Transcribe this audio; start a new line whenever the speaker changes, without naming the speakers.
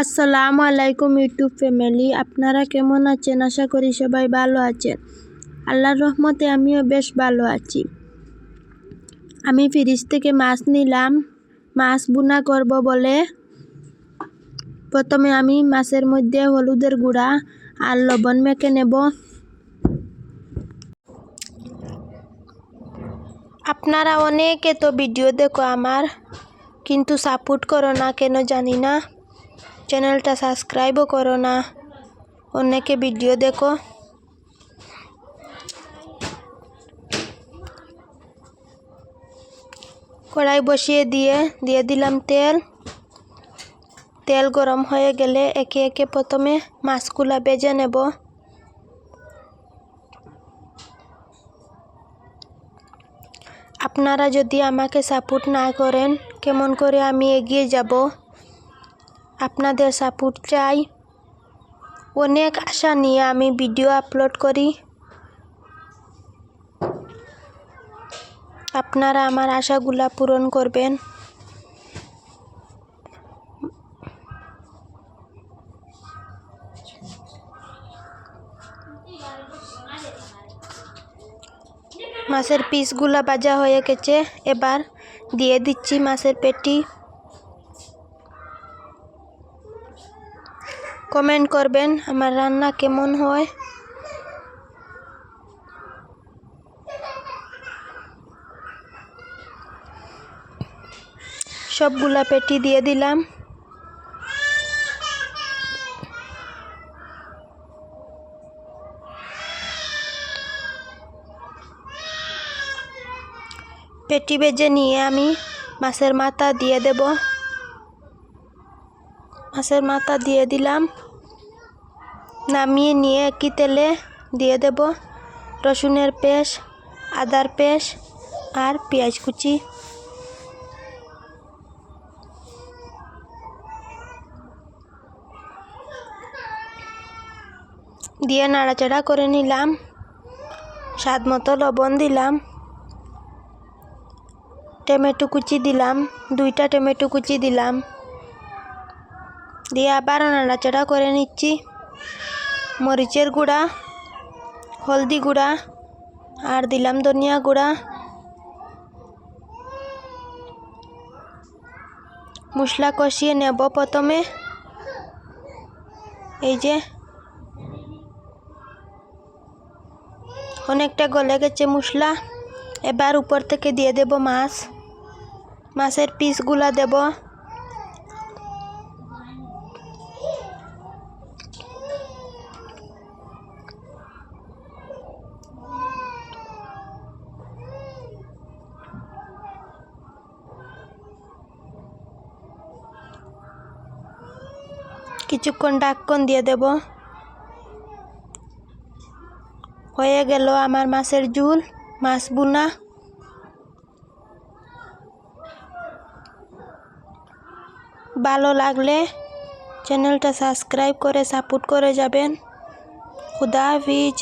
আসসালামু আলাইকুম YouTube family. আপনারা কেমন আছেন? আশা করি সবাই ভালো আছেন। আল্লাহর রহমতে আমিও বেশ ভালো আছি। আমি ফ্রিজ থেকে মাছ নিলাম। মাছ বুনা করব বলে। প্রথমে আমি মাছের মধ্যে হলুদের গুঁড়া আর লবণ মেখে নেব। আপনারা অনেকে তো ভিডিও দেখো আমার, কিন্তু সাপোর্ট করো না, কেন জানি না। চ্যানেলটা সাবস্ক্রাইবও করো না। অনেকে ভিডিও দেখো। কড়াই বসিয়ে দিয়ে দিয়ে দিলাম তেল। তেল গরম হয়ে গেলে একে একে প্রথমে মাছগুলা বেজে নেব। আপনারা যদি আমাকে সাপোর্ট না করেন, কেমন করে আমি এগিয়ে যাব? আপনাদের সাপোর্ট চাই। অনেক আশা নিয়ে আমি ভিডিও আপলোড করি। আপনারা আমার আশাগুলা পূরণ করবেন। মাছের পিসগুলা ভাজা হয়ে গেছে। এবার দিয়ে দিচ্ছি মাছের পেটি। কমেন্ট করবেন আমার রান্না কেমন হয়। সবগুলা পেটি দিয়ে দিলাম। পেটি বেজে নিয়ে আমি মাছের মাথা দিয়ে দেব। মাছের মাথা দিয়ে দিলাম। নামিয়ে নিয়ে একই তেলে দিয়ে দেব রসুনের পেস্ট, আদার পেস্ট আর পেঁয়াজ কুচি। দিয়ে নাড়াচাড়া করে নিলাম। স্বাদ মতো লবণ দিলাম। টমেটো কুচি দিলাম, দুইটা টমেটো কুচি দিলাম। দিয়ে আবার নাড়াচাড়া করে নিচ্ছি। মরিচের গুঁড়া, হলদি গুঁড়া আর দিলাম ধনিয়া গুঁড়া। মশলা কষিয়ে নেব প্রথমে। এই যে অনেকটা গলে গেছে মশলা। এবার উপর থেকে দিয়ে দেব মাছ। মাছের পিসগুলা দেব। কিছুক্ষণ ডাক্কন দিয়ে দেব। হয়ে গেল আমার মাছের ঝুল, মাছ বুনা ভালো লাগলে চ্যানেলটা সাবস্ক্রাইব করে সাপোর্ট করে যাবেন। খুদা হাফিজ।